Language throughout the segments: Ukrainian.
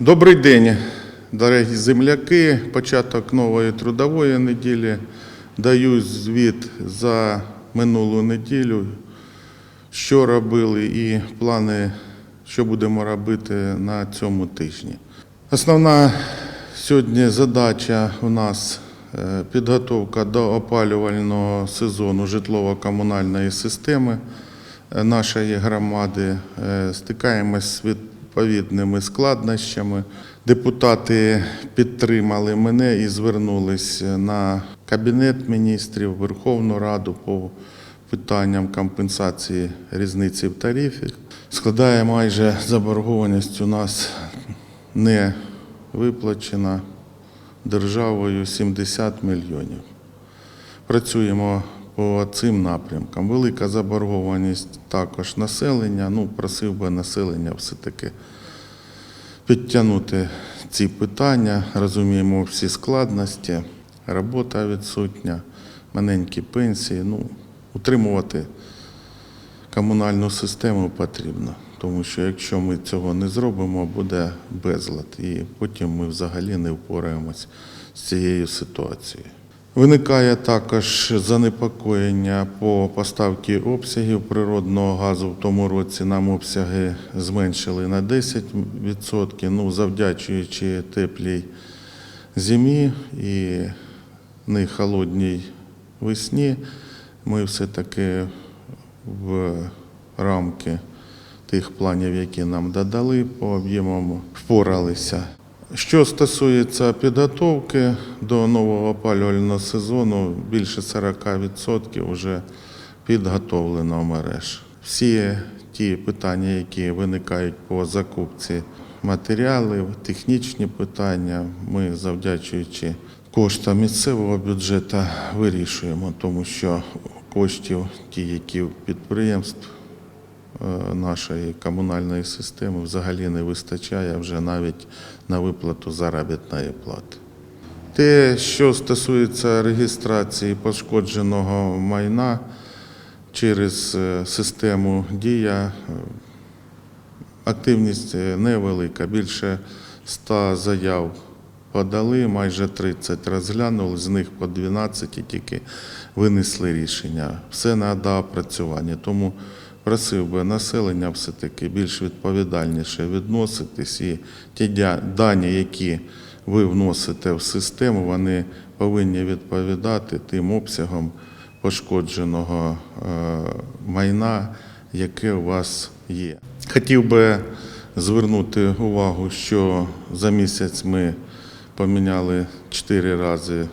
Добрий день, дорогі земляки. Початок нової трудової неділі. Даю звіт за минулу неділю, що робили і плани, що будемо робити на цьому тижні. Основна сьогодні задача у нас е, підготовка до опалювального сезону житлово-комунальної системи е, нашої громади. Е, Стикаємось з відповідними складнощами. Депутати підтримали мене і звернулись на Кабінет міністрів, Верховну Раду по питанням компенсації різниці в тарифі. Складає майже заборгованість у нас не виплачена державою 70 мільйонів. Працюємо по цим напрямкам. Велика заборгованість також населення. Ну, просив би населення все-таки підтягнути ці питання. Розуміємо всі складності, робота відсутня, маленькі пенсії. Ну, утримувати комунальну систему потрібно. Тому що якщо ми цього не зробимо, буде безлад. І потім ми взагалі не впораємось з цією ситуацією. Виникає також занепокоєння по поставці обсягів природного газу. В тому році нам обсяги зменшили на 10%, ну, завдячуючи теплій зимі і не холодній весні, ми все-таки в рамки тих планів, які нам додали по об'ємам, впоралися. Що стосується підготовки до нового опалювального сезону, більше 40% вже підготовлено в мереж. Всі ті питання, які виникають по закупці матеріалів, технічні питання, ми завдячуючи коштам місцевого бюджету вирішуємо, тому що коштів, ті, які підприємств нашої комунальної системи взагалі не вистачає вже навіть на виплату заробітної плати. Те, що стосується реєстрації пошкодженого майна через е, систему Дія, е, активність е, невелика. Більше 100 заяв подали, майже 30 розглянули, з них по 12 тільки винесли рішення. Все на доопрацювання. Тому просив би населення все-таки більш відповідальніше відноситись. І ті дані, які ви вносите в систему, вони повинні відповідати тим обсягам пошкодженого е, майна, яке у вас є. Хотів би звернути увагу, що за місяць ми поміняли чотири рази е,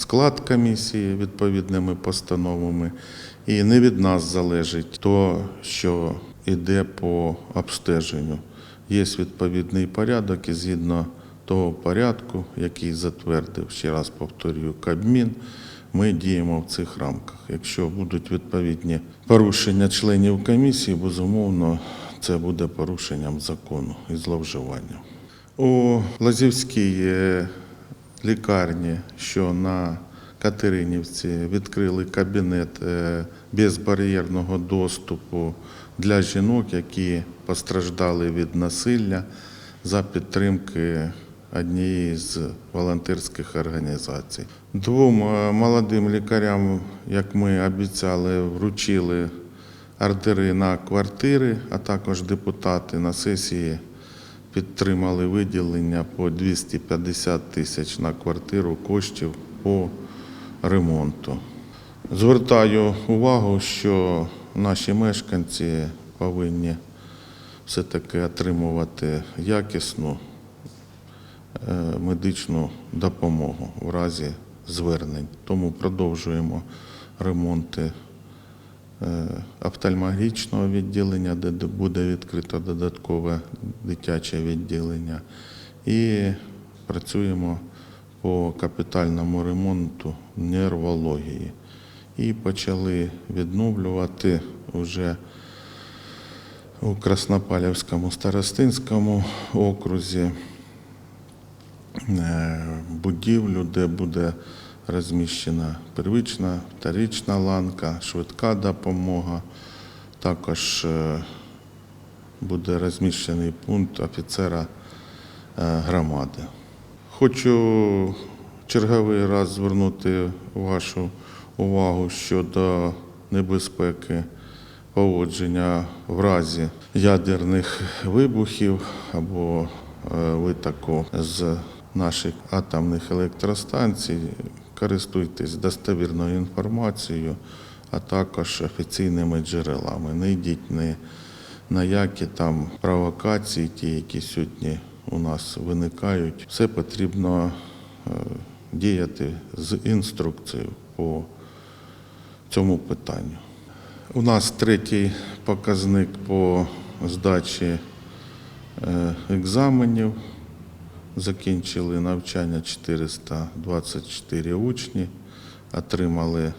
склад комісії відповідними постановами, і не від нас залежить то, що йде по обстеженню. Є відповідний порядок, і згідно того порядку, який затвердив, ще раз повторюю, Кабмін, ми діємо в цих рамках. Якщо будуть відповідні порушення членів комісії, безумовно, це буде порушенням закону і зловживанням. У Лазівській лікарні, що на Катеринівці, відкрили кабінет е, безбар'єрного доступу для жінок, які постраждали від насилля за підтримки однієї з волонтерських організацій. Двом е, молодим лікарям, як ми обіцяли, вручили ордери на квартири, а також депутати на сесії підтримали виділення по 250 тисяч на квартиру коштів по ремонту. Звертаю увагу, що наші мешканці повинні все-таки отримувати якісну е, медичну допомогу в разі звернень. Тому продовжуємо ремонти офтальмологічного відділення, де де буде відкрито додаткове дитяче відділення. І працюємо по капітальному ремонту нервології. І почали відновлювати вже у Краснопалівському старостинському окрузі е, будівлю, де буде розміщена первична, вторична ланка, швидка допомога. Також е, буде розміщений пункт офіцера громади. Хочу черговий раз звернути вашу увагу щодо небезпеки поводження в разі ядерних вибухів або е, витоку з наших атомних електростанцій. Користуйтесь достовірною інформацією, а також офіційними джерелами. Не йдіть ні на які там провокації, ті, які сьогодні у нас виникають. Все потрібно е, діяти з інструкцією по цьому питанню. У нас третій показник по здачі е, екзаменів. Закінчили навчання 424 учні, отримали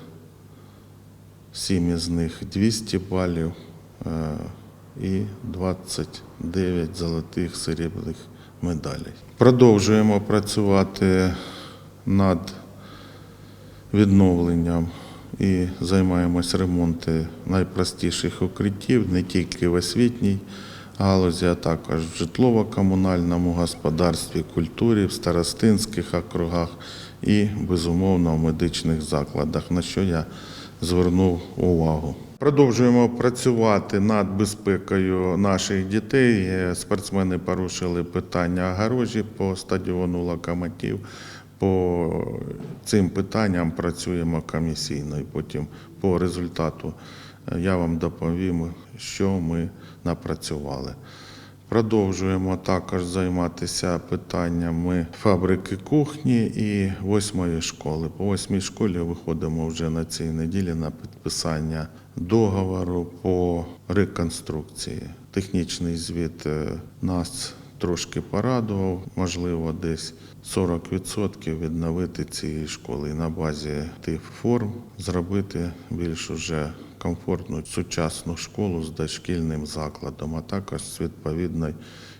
7 із них 200 балів е, і 29 золотих срібних медалей. Продовжуємо працювати над відновленням і займаємось ремонтом найпростіших укриттів не тільки в освітній галузі, а також в житлово-комунальному господарстві, культурі, в старостинських округах і, безумовно, в медичних закладах, на що я звернув увагу. Продовжуємо працювати над безпекою наших дітей. Е, Спортсмени порушили питання огорожі по стадіону Локомотив. По цим питанням працюємо комісійно і потім по результату я вам доповім, що ми напрацювали. Продовжуємо також займатися питаннями фабрики кухні і восьмої школи. По восьмій школі виходимо вже на цій неділі на підписання договору по реконструкції. Технічний звіт е, нас трошки порадував, можливо, десь 40% відновити цієї школи і на базі тих форм зробити більш уже комфортну сучасну школу з дошкільним закладом, а також з відповідною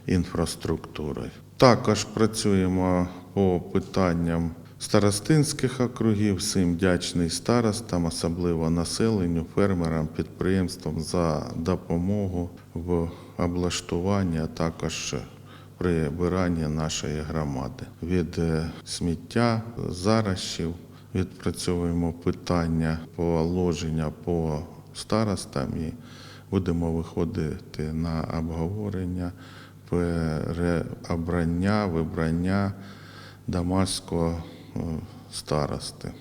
інфраструктурою. Також працюємо по питанням старостинських округів. Всім вдячний старостам, особливо населенню, фермерам, підприємствам за допомогу в облаштуванні, а також прибиранні нашої громади. Від е, сміття, зарощів відпрацьовуємо питання положення по старостам і будемо виходити на обговорення переобрання, вибрання дамаського е, старости,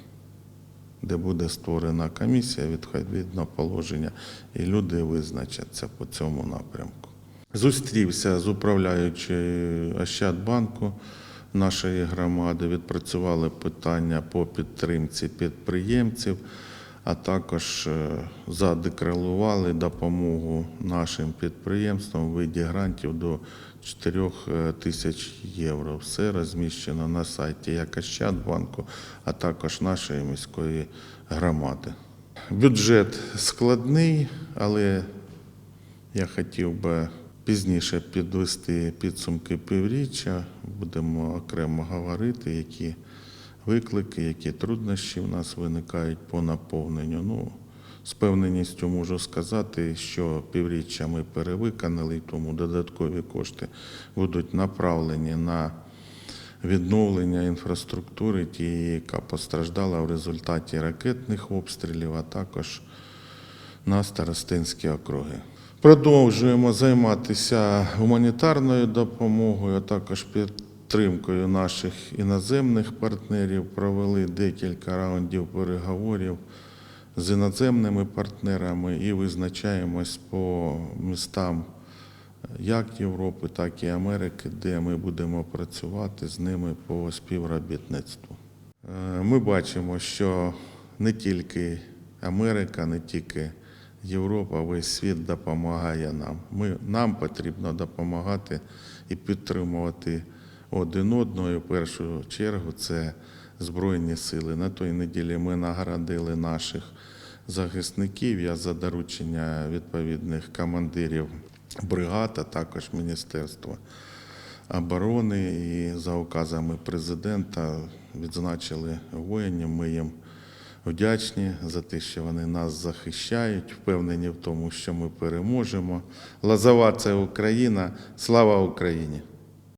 де буде створена комісія, відповідно положення, і люди визначаться по цьому напрямку. Зустрівся з управляючою Ощадбанку нашої громади, відпрацювали питання по підтримці підприємців, а також е, допомогу нашим підприємствам в виді грантів до 4 тисяч євро. Все розміщено на сайті як Ощадбанку, а також нашої міської громади. Бюджет складний, але я хотів би пізніше підвести підсумки півріччя. Будемо окремо говорити, які виклики, які труднощі в нас виникають по наповненню. Ну, з певненістю можу сказати, що півріччя ми перевиконали, тому додаткові кошти будуть направлені на відновлення інфраструктури, тієї, яка постраждала в результаті ракетних обстрілів, а також на старостинські округи. Продовжуємо займатися гуманітарною допомогою, а також підтримкою наших іноземних партнерів. Провели декілька раундів переговорів з іноземними партнерами і визначаємось по містам як Європи, так і Америки, де ми будемо працювати з ними по співробітництву. Е, Ми бачимо, що не тільки Америка, не тільки Європа, весь світ допомагає нам. Ми, нам потрібно допомагати і підтримувати один одного. В першу чергу це Збройні сили. На той неділі ми наградили наших захисників. Я за доручення відповідних командирів бригад, а також Міністерства оборони і за указами президента відзначили воїнів. Ми їм вдячні за те, що вони нас захищають, впевнені в тому, що ми переможемо. Лазова це Україна. Слава Україні!